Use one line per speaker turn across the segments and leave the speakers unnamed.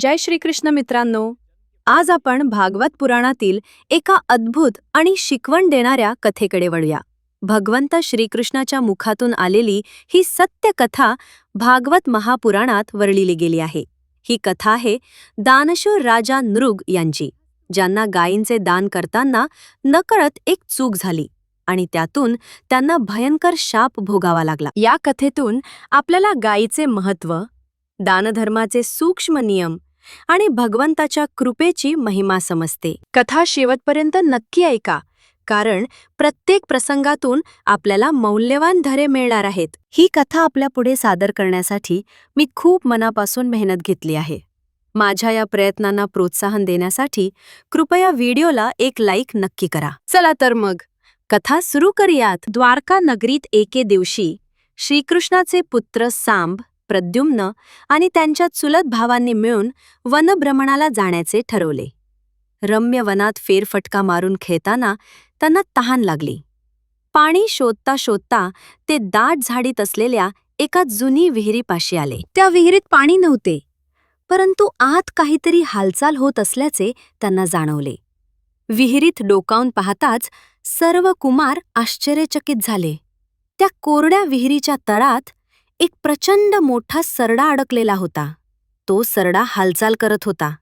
जय श्रीकृष्ण मित्रांनो आज आपण भागवत पुराणातील एका अद्भुत आणि शिकवण देणाऱ्या कथेकडे वळूया. भगवंत श्रीकृष्णाच्या मुखातून आलेली ही सत्य कथा भागवत महापुराणात वर्णिली गेली आहे. ही कथा आहे दानशूर राजा नृग यांची ज्यांना गायींचे दान करताना नकळत एक चूक झाली आणि त्यातून त्यांना भयंकर शाप भोगावा लागला. या कथेतून आपल्याला गायीचे महत्त्व दानधर्माचे सूक्ष्म नियम आणि भगवंताच्या कृपेची महिमा समजते. कथा शेवटपर्यंत नक्की ऐका कारण प्रत्येक प्रसंगातून आपल्याला मौल्यवान धरे मिळणार आहेत. ही कथा आपल्यापुढे सादर करण्यासाठी मी खूप मनापासून मेहनत घेतली आहे. माझ्या या प्रयत्नांना प्रोत्साहन देण्यासाठी कृपया व्हिडिओला एक लाईक नक्की करा. चला तर मग कथा सुरू करूयात. द्वारका नगरीत एके दिवशी श्रीकृष्णाचे पुत्र सांब प्रद्युम्न आणि त्यांच्या चुलत भावांनी मिळून वनभ्रमणाला जाण्याचे ठरवले. रम्य वनात फेरफटका मारून खेळताना त्यांना तहान लागली. पाणी शोधता शोधता ते दाट झाडीत असलेल्या एका जुनी विहिरीपाशी आले. त्या विहिरीत पाणी नव्हते परंतु आत काहीतरी हालचाल होत असल्याचे त्यांना जाणवले. विहिरीत डोकावून पाहताच सर्व कुमार आश्चर्यचकित झाले. त्या कोरड्या विहिरीच्या तळात एक प्रचंड मोठा सरडा अडकलेला होता. तो सरडा हालचाल करत होता.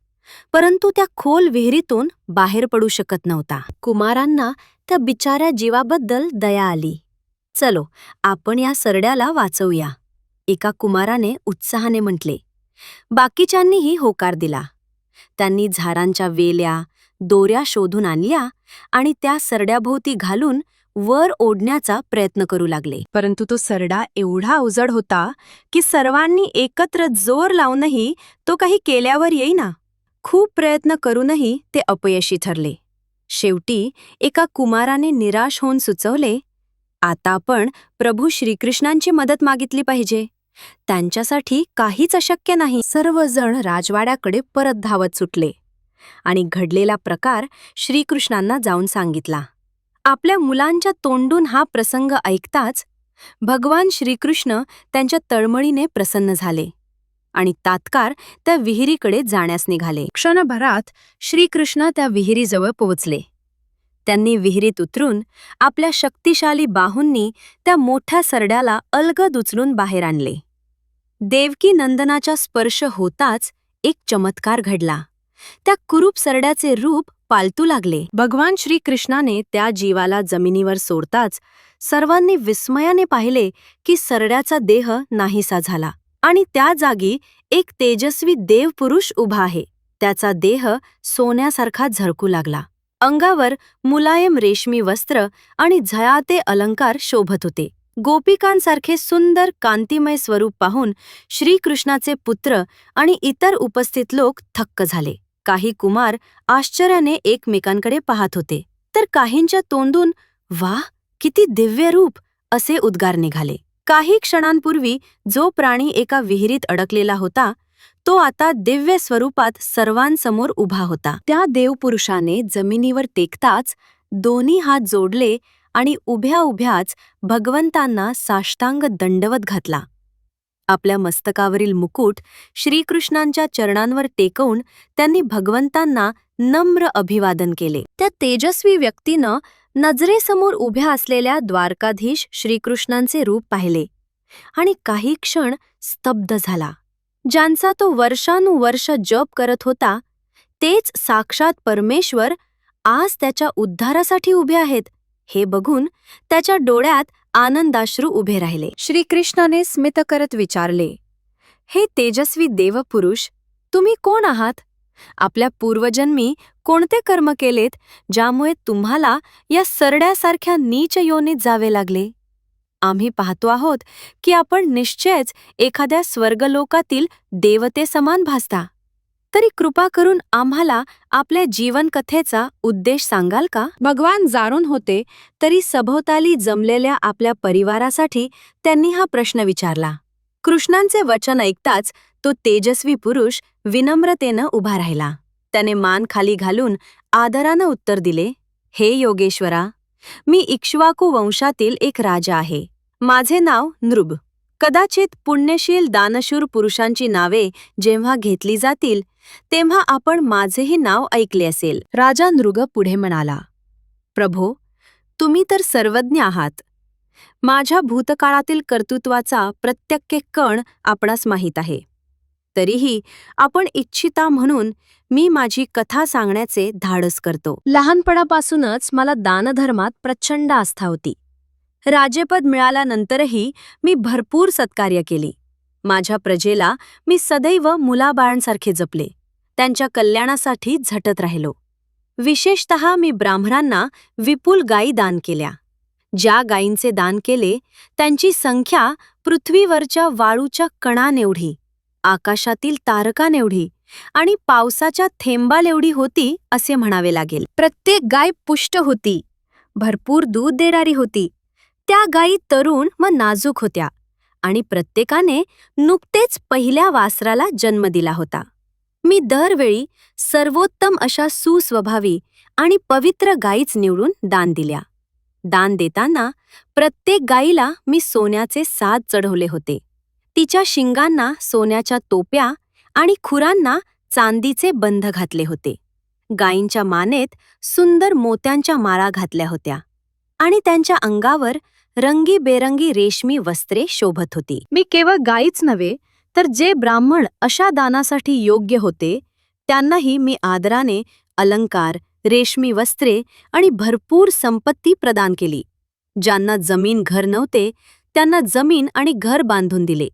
परंतु त्या खोल विहिरीतून बाहेर पडू शकत नव्हता. कुमारांना त्या बिचाऱ्या जीवाबद्दल दया आली. चलो आपण या सरड्याला वाचवूया एका कुमाराने उत्साहाने म्हटले. बाकीच्यांनीही होकार दिला. त्यांनी झाडांच्या वेल्या दोऱ्या शोधून आणल्या आणि त्या सरड्याभोवती घालून वर ओढण्याचा प्रयत्न करू लागले. परंतु तो सरडा एवढा अवजड होता की सर्वांनी एकत्र जोर लावूनही तो काही केल्यावर येईना. खूप प्रयत्न करूनही ते अपयशी ठरले. शेवटी एका कुमाराने निराश होऊन सुचवले आता आपण प्रभू श्रीकृष्णांची मदत मागितली पाहिजे. त्यांच्यासाठी काहीच अशक्य नाही. सर्वजण राजवाड्याकडे परत धावत सुटले आणि घडलेला प्रकार श्रीकृष्णांना जाऊन सांगितला. आपल्या मुलांच्या तोंडून हा प्रसंग ऐकताच भगवान श्रीकृष्ण त्यांच्या तळमळीने प्रसन्न झाले आणि तात्काळ त्या विहिरीकडे जाण्यास निघाले. क्षणभरात श्रीकृष्ण त्या विहिरीजवळ पोहोचले. त्यांनी विहिरीत उतरून आपल्या शक्तिशाली बाहूंनी त्या मोठ्या सरड्याला अलगद उचलून बाहेर आणले. देवकी नंदनाचा स्पर्श होताच एक चमत्कार घडला. त्या कुरूप सरड्याचे रूप पालतू लागले. भगवान श्रीकृष्णाने त्या जीवाला जमिनीवर सोडताच सर्वांनी विस्मयाने पाहिले की सरड्याचा देह नाहीसा झाला आणि त्या जागी एक तेजस्वी देवपुरुष उभा आहे. त्याचा देह सोन्यासारखा झळकू लागला. अंगावर मुलायम रेशमी वस्त्र आणि झयाते अलंकार शोभत होते. गोपिकांसारखे सुंदर कांतिमय स्वरूप पाहून श्रीकृष्णाचे पुत्र आणि इतर उपस्थित लोक थक्क झाले. काही कुमार आश्चर्याने एकमेकांकडे पाहत होते. तर काहींच्या तोंडून वाह किती दिव्य रूप असे उद्गार निघाले. काही क्षणांपूर्वी जो प्राणी एका विहिरीत अडकलेला होता तो आता दिव्य स्वरूपात सर्वांसमोर उभा होता. त्या देवपुरुषाने जमिनीवर टेकताच दोन्ही हात जोडले आणि उभ्या उभ्याच भगवंतांना साष्टांग दंडवत घातला. आपल्या मस्तकावरील मुकुट श्रीकृष्णांच्या चरणांवर टेकवून त्यांनी भगवंतांना नम्र अभिवादन केले. त्या तेजस्वी व्यक्तीनं नजरेसमोर उभ्या असलेल्या द्वारकाधीश श्रीकृष्णांचे रूप पाहिले आणि काही क्षण स्तब्ध झाला. ज्यांचा तो वर्षानुवर्ष जप करत होता तेच साक्षात परमेश्वर आज त्याच्या उद्धारासाठी उभे आहेत. हे बघून त्याच्या डोळ्यात आनंदाश्रू उभे राहिले. श्रीकृष्णाने स्मित करत विचारले हे तेजस्वी देवपुरुष तुम्ही कोण आहात? आपल्या पूर्वजन्मी कोणते कर्म केलेत ज्यामुळे तुम्हाला या सरड्यासारख्या नीच योनीत जावे लागले? आम्ही पाहतो आहोत की आपण निश्चयच एखाद्या स्वर्गलोकातील देवते समान भासता. तरी कृपा करून आम्हाला आपल्या जीवनकथेचा उद्देश सांगाल का? भगवान जाणून होते तरी सभोवताली जमलेल्या आपल्या परिवारासाठी त्यांनी हा प्रश्न विचारला. कृष्णांचे वचन ऐकताच तो तेजस्वी पुरुष विनम्रतेनं उभा राहिला. त्याने मान खाली घालून आदरानं उत्तर दिले हे योगेश्वरा मी इक्ष्वाकू वंशातील एक राजा आहे. माझे नाव नृब. कदाचित पुण्यशील दानशूर पुरुषांची नावे जेव्हा घेतली जातील तेव्हा आपण माझेही नाव ऐकले असेल. राजा नृग पुढे म्हणाला प्रभो तुम्ही तर सर्वज्ञ आहात. माझ्या भूतकाळातील कर्तृत्वाचा प्रत्यक्के कण आपणास माहीत आहे. तरीही आपण इच्छिता म्हणून मी माझी कथा सांगण्याचे धाडस करतो. लहानपणापासूनच मला दानधर्मात प्रचंड आस्था होती. राजेपद मिळाल्यानंतरही मी भरपूर सत्कार्य केली. माझ्या प्रजेला मी सदैव मुलाबाळांसारखे जपले. त्यांच्या कल्याणासाठी झटत राहिलो. विशेषत मी ब्राह्मणांना विपुल गायी दान केल्या. ज्या गायींचे दान केले त्यांची संख्या पृथ्वीवरच्या वाळूच्या कणानेवढी आकाशातील तारकानेवढी आणि पावसाच्या थेंबालेवढी होती असे म्हणावे लागेल. प्रत्येक गाय पुष्ट होती भरपूर दूध देणारी होती. त्या गायी तरुण व नाजूक होत्या आणि प्रत्येकाने नुकतेच पहिल्या वासराला जन्म दिला होता. मी दरवेळी सर्वोत्तम अशा सुस्वभावी आणि पवित्र गायीच निवडून दान दिल्या. दान देताना प्रत्येक गायीला मी सोन्याचे साज चढवले होते. तिच्या शिंगांना सोन्याच्या टोप्या आणि खुरांना चांदीचे बंध घातले होते. गायींच्या मानेत सुंदर मोत्यांच्या माळा घातल्या होत्या आणि त्यांच्या अंगावर रंगीबेरंगी रेशमी वस्त्रे शोभत होती. मी केवळ गायीच नव्हे तर जे ब्राह्मण अशा दानासाठी योग्य होते त्यांनाही मी आदराने अलंकार रेशमी वस्त्रे आणि भरपूर संपत्ती प्रदान केली. ज्यांना जमीन घर नव्हते त्यांना जमीन आणि घर बांधून दिले.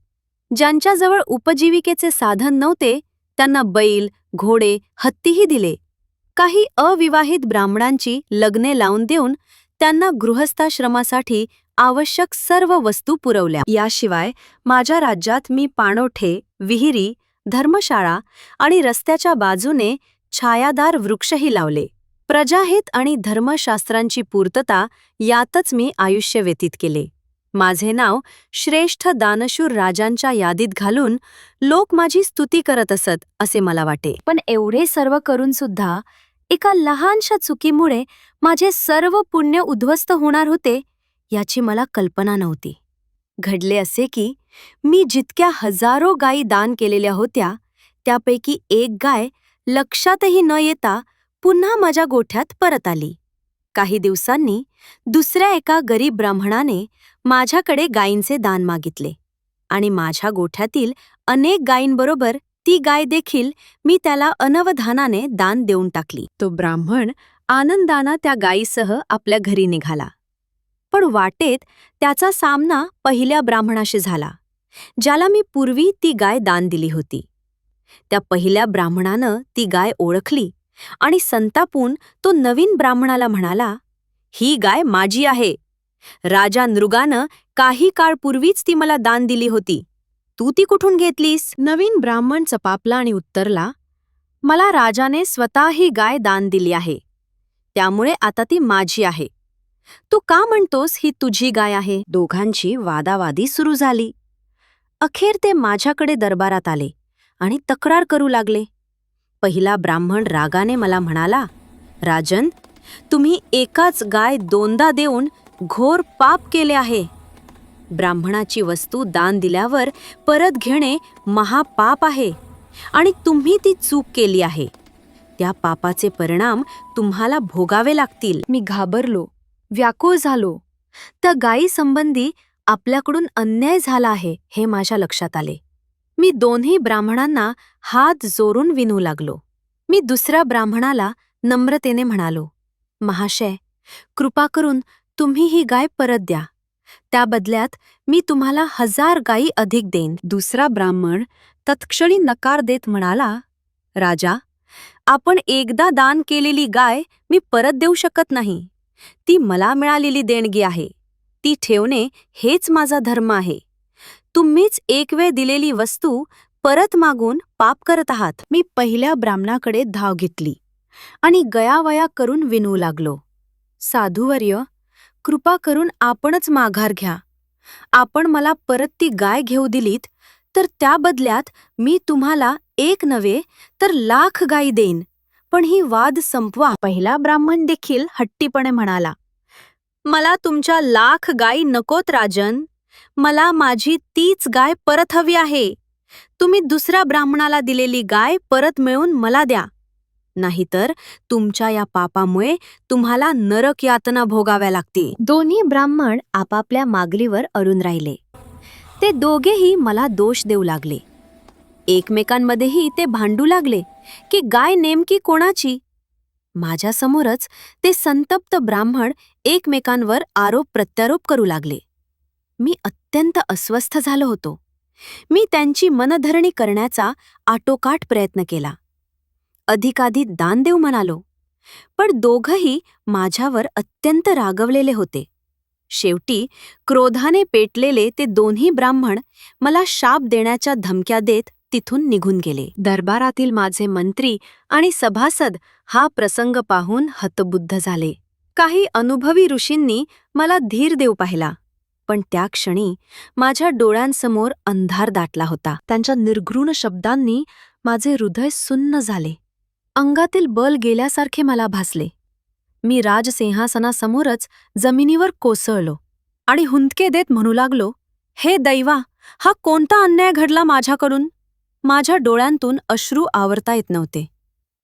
ज्यांच्याजवळ उपजीविकेचे साधन नव्हते त्यांना बैल घोडे हत्तीही दिले. काही अविवाहित ब्राह्मणांची लग्ने लावून देऊन त्यांना गृहस्थाश्रमासाठी आवश्यक सर्व वस्तू पुरवल्या. याशिवाय माझ्या राज्यात मी पाणोठे विहिरी धर्मशाळा आणि रस्त्याच्या बाजूने छायादार वृक्षही लावले. प्रजाहित आणि धर्मशास्त्रांची पूर्तता यातच मी आयुष्य व्यतीत केले. माझे नाव श्रेष्ठ दानशूर राजांच्या यादीत घालून लोक माझी स्तुती करत असत असे मला वाटे. पण एवढे सर्व करून सुद्धा एका लहानशा चुकीमुळे माझे सर्व पुण्य उद्ध्वस्त होणार होते याची मला कल्पना नव्हती. घडले असे की मी जितक्या हजारो गायी दान केलेल्या होत्या त्यापैकी एक गाय लक्षातही न येता पुन्हा माझ्या गोठ्यात परत आली. काही दिवसांनी दुसऱ्या एका गरीब ब्राह्मणाने माझ्याकडे गायींचे दान मागितले आणि माझ्या गोठ्यातील अनेक गायींबरोबर ती गाय देखील मी त्याला अनवधानाने दान देऊन टाकली. तो ब्राह्मण आनंदाना त्या गायीसह आपल्या घरी निघाला. पण वाटेत त्याचा सामना पहिल्या ब्राह्मणाशी झाला ज्याला मी पूर्वी ती गाय दान दिली होती. त्या पहिल्या ब्राह्मणानं ती गाय ओळखली आणि संतापून तो नवीन ब्राह्मणाला म्हणाला ही गाय माझी आहे. राजा नृगानं काही काळ पूर्वीच ती मला दान दिली होती. तू ती कुठून घेतलीस? नवीन ब्राह्मण चपापला आणि उत्तरला मला राजाने स्वतः ही गाय दान दिली आहे. त्यामुळे आता ती माझी आहे. तू का म्हणतोस ही तुझी गाय आहे? दोघांची वादावादी सुरू झाली. अखेर ते माझ्याकडे दरबारात आले आणि तक्रार करू लागले. पहिला ब्राह्मण रागाने मला म्हणाला राजन तुम्ही एकाच गाय दोनदा देऊन घोर पाप केले आहे. ब्राह्मणाची वस्तू दान दिल्यावर परत घेणे महापाप आहे आणि तुम्ही ती चूक केली आहे. त्या पापाचे परिणाम तुम्हाला भोगावे लागतील. मी घाबरलो. व्याकुळ झालो. त्या गायीसंबंधी आपल्याकडून अन्याय झाला आहे हे माझ्या लक्षात आले. मी दोन्ही ब्राह्मणांना हात जोरून विनू लागलो. मी दुसऱ्या ब्राह्मणाला नम्रतेने म्हणालो महाशय कृपा करून तुम्ही ही गाय परत द्या. त्या बदल्यात मी तुम्हाला हजार गायी अधिक देईन. दुसरा ब्राह्मण तत्क्षणी नकार देत म्हणाला राजा आपण एकदा दान केलेली गाय मी परत देऊ शकत नाही. ती मला मिळालेली देणगी आहे. ती ठेवणे हेच माझा धर्म आहे. तुम्हीच एक वेळ दिलेली वस्तू परत मागून पाप करत आहात. मी पहिल्या ब्राह्मणाकडे धाव घेतली आणि गयावया करून विनू लागलो. साधूवर्य कृपा करून आपणच माघार घ्या. आपण मला परत ती गाय घेऊ दिलीत तर त्या बदल्यात मी तुम्हाला एक नव्हे तर लाख गायी देईन. पण ही वाद संपवा. पहिला ब्राह्मण देखील हट्टीपणे म्हणाला मला तुमच्या लाख गायी नकोत राजन. मला माझी तीच गाय परत हवी आहे. तुम्ही दुसऱ्या ब्राह्मणाला दिलेली गाय परत मिळवून मला द्या. नाहीतर तुमच्या या पापामुळे तुम्हाला नरक यातना भोगाव्या लागतील. दोन्ही ब्राह्मण आपापल्या मागलीवर अरुण राहिले. ते दोघेही मला दोष देऊ लागले. एकमेकांमध्येही ते भांडू लागले. की गाय नेमकी कोणाची? माझ्यासमोरच ते संतप्त ब्राह्मण एकमेकांवर आरोप प्रत्यारोप करू लागले. मी अत्यंत अस्वस्थ झालो होतो. मी त्यांची मनधरणी करण्याचा आटोकाट प्रयत्न केला. अधिकाधिक दान देऊ म्हणालो पण दोघंही माझ्यावर अत्यंत रागवलेले होते. शेवटी क्रोधाने पेटलेले ते दोन्ही ब्राह्मण मला शाप देण्याच्या धमक्या देत तिथून निघून गेले. दरबारातील माझे मंत्री आणि सभासद हा प्रसंग पाहून हतबुद्ध झाले. काही अनुभवी ऋषींनी मला धीर देऊ पाहिला पण त्या क्षणी माझ्या डोळ्यांसमोर अंधार दाटला होता. त्यांच्या निर्घृण शब्दांनी माझे हृदय सुन्न झाले. अंगातील बल गेल्यासारखे मला भासले. मी राजसिंहासनासमोरच जमिनीवर कोसळलो आणि हुंदके देत म्हणू लागलो हे दैवा हा कोणता अन्याय घडला माझ्याकडून? माझ्या डोळ्यांतून अश्रू आवरता येत नव्हते.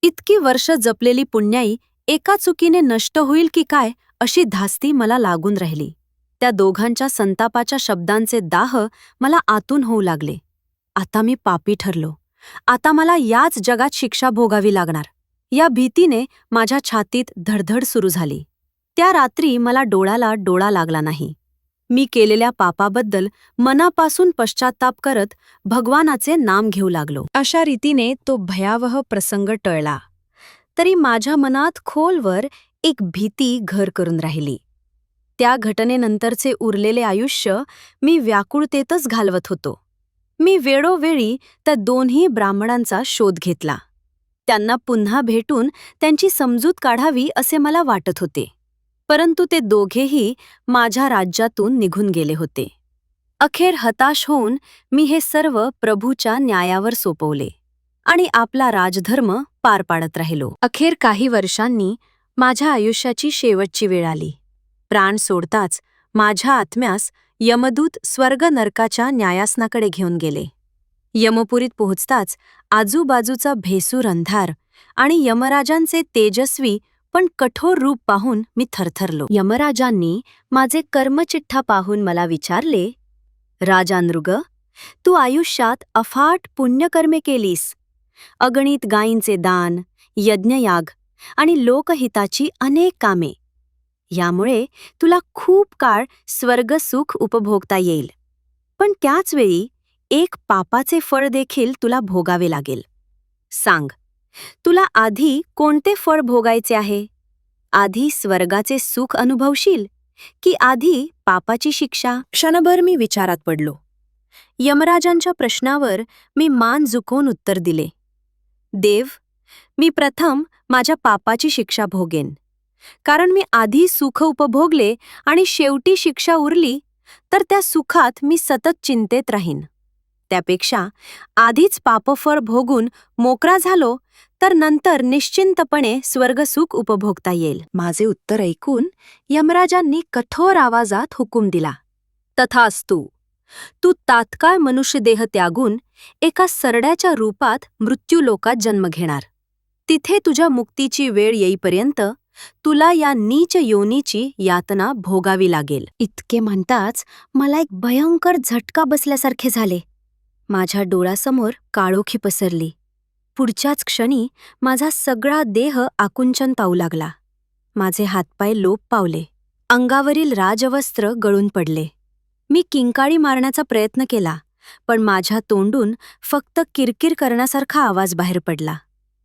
इतकी वर्ष जपलेली पुण्याई एका चुकीने नष्ट होईल की काय अशी धास्ती मला लागून राहिली. त्या दोघांच्या संतापाच्या शब्दांचे दाह मला आतून होऊ लागले. आता मी पापी ठरलो. आता मला याच जगात शिक्षा भोगावी लागणार. या भीतीने माझ्या छातीत धडधड सुरू झाली. त्या रात्री मला डोळ्याला डोळा लागला नाही. मी केलेल्या पापाबद्दल मनापासून पश्चाताप करत भगवानाचे नाम घेऊ लागलो. अशा रीतीने तो भयावह प्रसंग टळला. तरी माझ्या मनात खोलवर एक भीती घर करून राहिली. त्या घटनेनंतरचे उरलेले आयुष्य मी व्याकुळतेतच घालवत होतो. मी वेळोवेळी त्या दोन्ही ब्राह्मणांचा शोध घेतला. त्यांना पुन्हा भेटून त्यांची समजूत काढावी असे मला वाटत होते. परंतु ते दोघेही माझ्या राज्यातून निघून गेले होते. अखेर हताश होऊन मी हे सर्व प्रभूच्या न्यायावर सोपवले आणि आपला राजधर्म पार पाडत राहिलो. अखेर काही वर्षांनी माझ्या आयुष्याची शेवटची वेळ आली. प्राण सोडताच माझ्या आत्म्यास यमदूत स्वर्ग नरकाच्या न्यायासनाकडे घेऊन गेले. यमपुरीत पोहोचताच आजूबाजूचा भेसूर अंधार आणि यमराजांचे तेजस्वी पण कठोर रूप पाहून मी थरथरलो. यमराजांनी माझे कर्मचिठ्ठा पाहून मला विचारले राजानृग तू आयुष्यात अफाट पुण्यकर्मे केलीस. अगणित गायींचे दान यज्ञयाग आणि लोकहिताची अनेक कामे. यामुळे तुला खूप काळ स्वर्गसुख उपभोगता येईल. पण त्याचवेळी एक पापाचे फळ देखील तुला भोगावे लागेल. सांग तुला आधी कोणते फळ भोगायचे आहे? आधी स्वर्गाचे सुख अनुभवशील? की आधी पापाची शिक्षा? क्षणभर मी विचारात पडलो. यमराजांच्या प्रश्नावर मी मान झुकवून उत्तर दिले. देव मी प्रथम माझ्या पापाची शिक्षा भोगेन. कारण मी आधी सुख उपभोगले आणि शेवटी शिक्षा उरली तर त्या सुखात मी सतत चिंतेत राहीन. त्यापेक्षा आधीच पापफळ भोगून मोकळा झालो तर नंतर निश्चिंतपणे स्वर्गसुख उपभोगता येईल. माझे उत्तर ऐकून यमराजांनी कठोर आवाजात हुकूम दिला. तथास्तु तू तात्काळ मनुष्यदेह त्यागून एका सरड्याच्या रूपात मृत्यूलोकात जन्म घेणार. तिथे तुझ्या मुक्तीची वेळ येईपर्यंत तुला या नीच योनीची यातना भोगावी लागेल. इतके म्हणताच मला एक भयंकर झटका बसल्यासारखे झाले. माझ्या डोळ्यासमोर काळोखी पसरली. पुढच्याच क्षणी माझा सगळा देह आकुंचन पाहू लागला. माझे हातपाय लोप पावले. अंगावरील राजवस्त्र गळून पडले. मी किंकाळी मारण्याचा प्रयत्न केला पण माझ्या तोंडून फक्त किरकिर करण्यासारखा आवाज बाहेर पडला.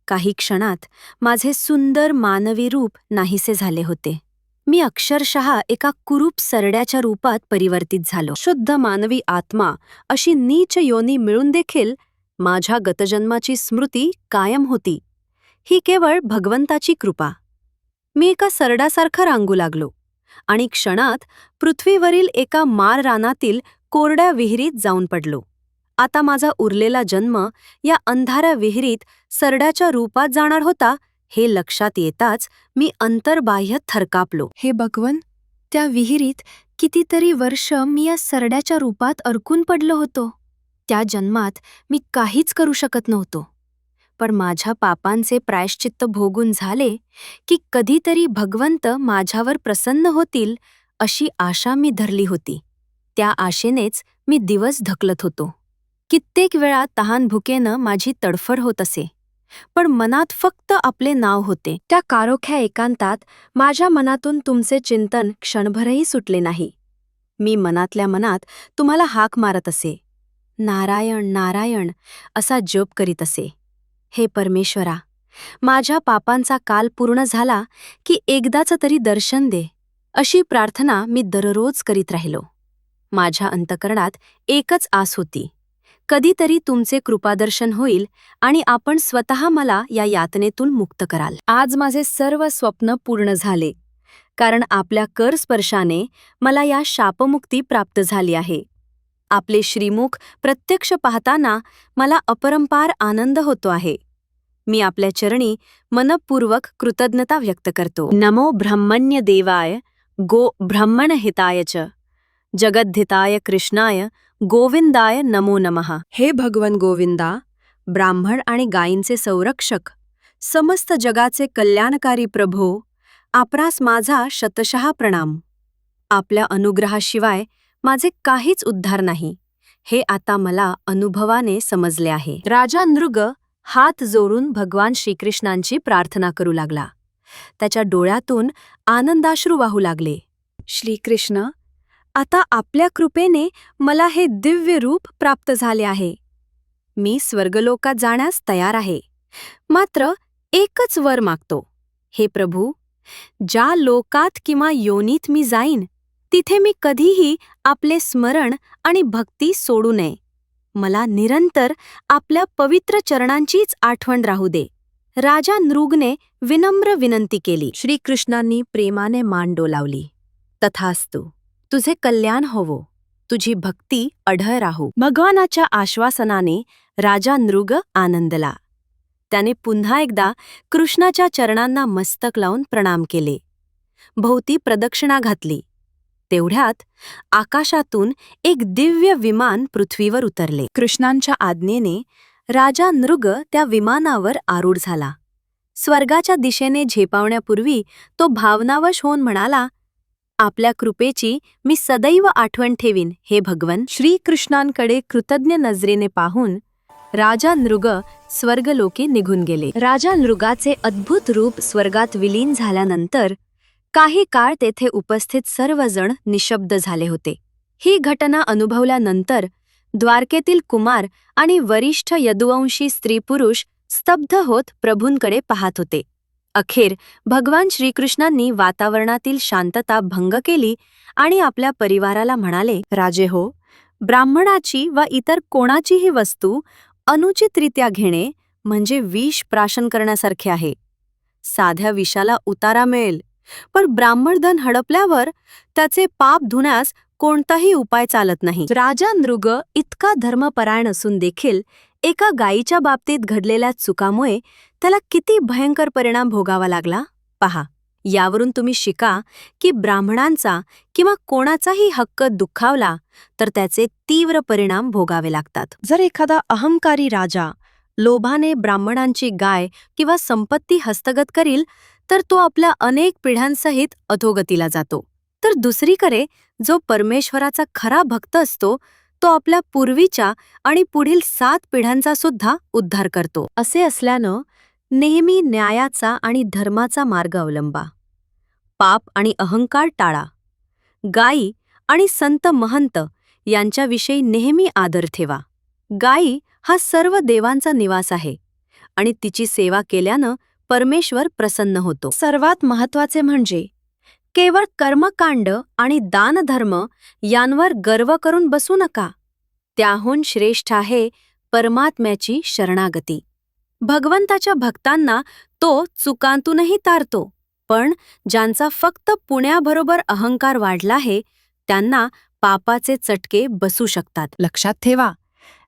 काही क्षणात माझे सुंदर मानवी रूप नाहीसे झाले होते. मी अक्षरशः एका कुरूप सरड्याच्या रूपात परिवर्तित झालो. शुद्ध मानवी आत्मा अशी नीच योनी मिळून देखील माझ्या गतजन्माची स्मृती कायम होती. ही केवळ भगवंताची कृपा. मी एका सरडासारखं रांगू लागलो आणि क्षणात पृथ्वीवरील एका मार रानातील कोरड्या विहिरीत जाऊन पडलो. आता माझा उरलेला जन्म या अंधाऱ्या विहिरीत सरड्याच्या रूपात जाणार होता हे लक्षात येताच मी अंतर्बाह्य थरकापलो. हे भगवन त्या विहिरीत कितीतरी वर्ष मी या सरड्याच्या रूपात अडकून पडलो होतो. त्या जन्मात मी काहीच करू शकत नव्हतो. पण माझ्या पापांचे प्रायश्चित्त भोगून झाले की कधीतरी भगवंत माझ्यावर प्रसन्न होतील अशी आशा मी धरली होती. त्या आशेनेच मी दिवस ढकलत होतो. कित्येक वेळा तहान भुकेनं माझी तडफड होत असे. पण मनात फक्त आपले नाव होते. त्या कारोख्या एकांतात माझ्या मनातून तुमचे चिंतन क्षणभरही सुटले नाही. मी मनातल्या मनात तुम्हाला हाक मारत असे. नारायण नारायण असा जप करीत असे. हे परमेश्वरा माझ्या पापांचा काल पूर्ण झाला की एकदाचं तरी दर्शन दे अशी प्रार्थना मी दररोज करीत राहिलो. माझ्या अंतकरणात एकच आस होती. कधीतरी तुमचे कृपादर्शन होईल आणि आपण स्वतः मला या यातनेतून मुक्त कराल. आज माझे सर्व स्वप्न पूर्ण झाले कारण आपल्या कर स्पर्शाने मला या शापमुक्ती प्राप्त झाली आहे. आपले श्रीमुख प्रत्यक्ष पाहताना मला अपरंपार आनंद होतो आहे. मी आपल्या चरणी मनपूर्वक कृतज्ञता व्यक्त करतो. नमो ब्रह्मण्य देवाय गो ब्रह्मण हिताय च जगद्धिताय कृष्णाय गोविंदाय नमो नमः. हे भगवन गोविंदा ब्राह्मण आणि गायींचे संरक्षक समस्त जगाचे कल्याणकारी प्रभो आपणास माझा शतशः प्रणाम. आपल्या अनुग्रहाशिवाय माझे काहीच उद्धार नाही. हे आता मला अनुभवाने समजले आहे. राजा नृग हात जोडून भगवान श्रीकृष्णांची प्रार्थना करू लागला. त्याच्या डोळ्यातून आनंदाश्रू वाहू लागले. श्रीकृष्ण आता आपल्या कृपेने मला हे दिव्य रूप प्राप्त झाले आहे. मी स्वर्गलोकात जाण्यास तयार आहे. मात्र एकच वर मागतो. हे प्रभू ज्या लोकात किंवा योनीत मी जाईन तिथे मी कधीही आपले स्मरण आणि भक्ती सोडू नये. मला निरंतर आपल्या पवित्र चरणांचीच आठवण राहू दे. राजा नृगने विनम्र विनंती केली. श्रीकृष्णांनी प्रेमाने मान डोलावली. तथास्तु. तुझे कल्याण होवो. तुझी भक्ती अढळ राहू. भगवानाच्या आश्वासनाने राजा नृग आनंदला. त्याने पुन्हा एकदा कृष्णाच्या चरणांना मस्तक लावून प्रणाम केले. भोवती प्रदक्षिणा घातली. तेवढ्यात आकाशातून एक दिव्य विमान पृथ्वीवर उतरले. कृष्णांच्या आज्ञेने राजा नृग त्या विमानावर आरूढ झाला. स्वर्गाच्या दिशेने झेपावण्यापूर्वी तो भावनावश होऊन म्हणाला आपल्या कृपेची मी सदैव आठवण ठेवीन हे भगवन. श्रीकृष्णांकडे कृतज्ञ नजरेने पाहून राजा नृग स्वर्गलोकी निघून गेले. राजा नृगाचे अद्भुत रूप स्वर्गात विलीन झाल्यानंतर काही काळ तेथे उपस्थित सर्वजण निशब्द झाले होते. ही घटना अनुभवल्यानंतर द्वारकेतील कुमार आणि वरिष्ठ यदुवंशी स्त्रीपुरुष स्तब्ध होत प्रभूंकडे पाहत होते. अखेर भगवान श्रीकृष्णांनी वातावरणातील शांतता भंग केली आणि आपल्या परिवाराला म्हणाले राजे हो ब्राह्मणाची वा इतर कोणाचीही वस्तू अनुचितरित्या घेणे म्हणजे विष प्राशन करण्यासारखे आहे. साध्या विषाला उतारा मिळेल पण ब्राह्मणधन हडपल्यावर त्याचे पाप धुण्यास कोणताही उपाय चालत नाही. राजा नृग इतका धर्मपरायण असून देखील एका गायीच्या बाबतीत घडलेल्या चुकामुळे त्याला किती भयंकर परिणाम भोगावा लागला? पहा. यावरून तुम्ही शिका की ब्राह्मणांचा किंवा कोणाचाही हक्क दुखावला तर त्याचे तीव्र परिणाम भोगावे लागतात. जर एखादा अहंकारी राजा लोभाने ब्राह्मणांची गाय किंवा संपत्ती हस्तगत करील तर तो आपल्या अनेक पिढ्यांसहित अधोगतीला जातो. तर दुसरीकडे जो परमेश्वराचा खरा भक्त असतो तो आपल्या पूर्वीच्या आणि पुढील सात पिढ्यांचा सुद्धा उद्धार करतो. असे असल्यानं नेहमी न्यायाचा आणि धर्माचा मार्ग अवलंबा. पाप आणि अहंकार टाळा. गायी आणि संत महंत यांच्याविषयी नेहमी आदर ठेवा. गायी हा सर्व देवांचा निवास आहे आणि तिची सेवा केल्यानं परमेश्वर प्रसन्न होतो. सर्वात महत्त्वाचे म्हणजे केवळ कर्मकांड आणि दानधर्म यांवर गर्व करून बसू नका. त्याहून श्रेष्ठ आहे परमात्म्याची शरणागती. भगवंताच्या भक्तांना तो चुकांतूनही तारतो पण ज्यांचा फक्त पुण्याबरोबर अहंकार वाढला आहे त्यांना पापाचे चटके बसू शकतात. लक्षात ठेवा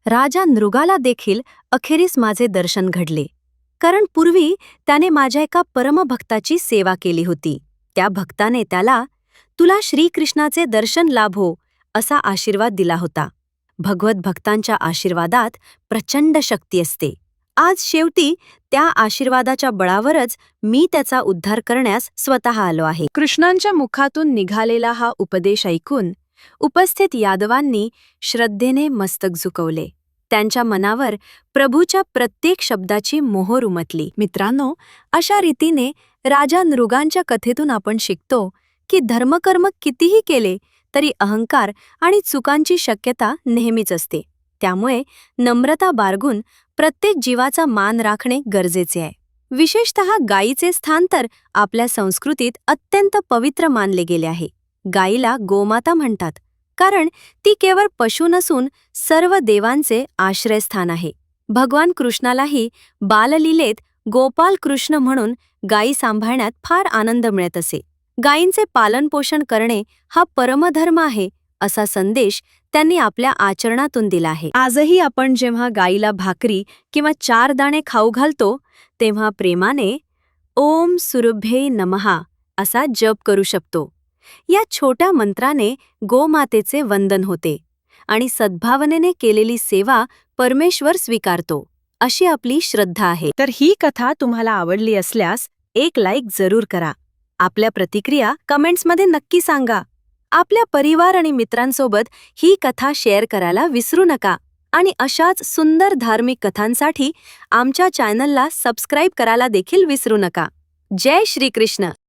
राजा नृगाला देखील अखेरीस माझे दर्शन घडले. कारण पूर्वी त्याने माझ्या एका परमभक्ताची सेवा केली होती. त्या भक्ताने त्याला तुला श्रीकृष्णाचे दर्शन लाभो असा आशीर्वाद दिला होता. भगवत भक्तांच्या आशीर्वादात प्रचंड शक्ती असते. आज शेवटी त्या आशीर्वादाच्या बळावरच मी त्याचा उद्धार करण्यास स्वतः आलो आहे. कृष्णांच्या मुखातून निघालेला हा उपदेश ऐकून उपस्थित यादवांनी श्रद्धेने मस्तक झुकवले. त्यांच्या मनावर प्रभूच्या प्रत्येक शब्दाची मोहर उमटली. मित्रांनो अशा रीतीने राजा नृगांच्या कथेतून आपण शिकतो की धर्मकर्म कितीही केले तरी अहंकार आणि चुकांची शक्यता नेहमीच असते. त्यामुळे नम्रता बाळगून प्रत्येक जीवाचा मान राखणे गरजेचे आहे. विशेषत गायीचे स्थान तर आपल्या संस्कृतीत अत्यंत पवित्र मानले गेले आहे. गायीला गोमाता म्हणतात कारण ती केवळ पशु नसून सर्व देवांचे आश्रयस्थान आहे. भगवान कृष्णालाही बाललीलेत गोपाल कृष्ण म्हणून गायी सांभाळण्यात फार आनंद मिळत असे. गायींचे पालनपोषण करणे हा परमधर्म आहे असा संदेश त्यांनी आपल्या आचरणातून दिला आहे. आजही आपण जेव्हा गायीला भाकरी किंवा चार दाणे खाऊ घालतो तेव्हा प्रेमाने ओम सुरभे नमहा असा जप करू शकतो. या छोट्या मंत्राने गोमातेचे वंदन होते आणि सद्भावनेने केलेली सेवा परमेश्वर स्वीकारतो. अशी आपली श्रद्धा आहे. तर ही कथा तुम्हाला आवडली असल्यास एक लाईक जरूर करा. आपल्या प्रतिक्रिया कमेंट्समध्ये नक्की सांगा. आपल्या परिवार आणि मित्रांसोबत ही कथा शेअर करायला विसरू नका आणि अशाच सुंदर धार्मिक कथांसाठी आमच्या चॅनलला सबस्क्राईब करायला देखील विसरू नका. जय श्रीकृष्ण!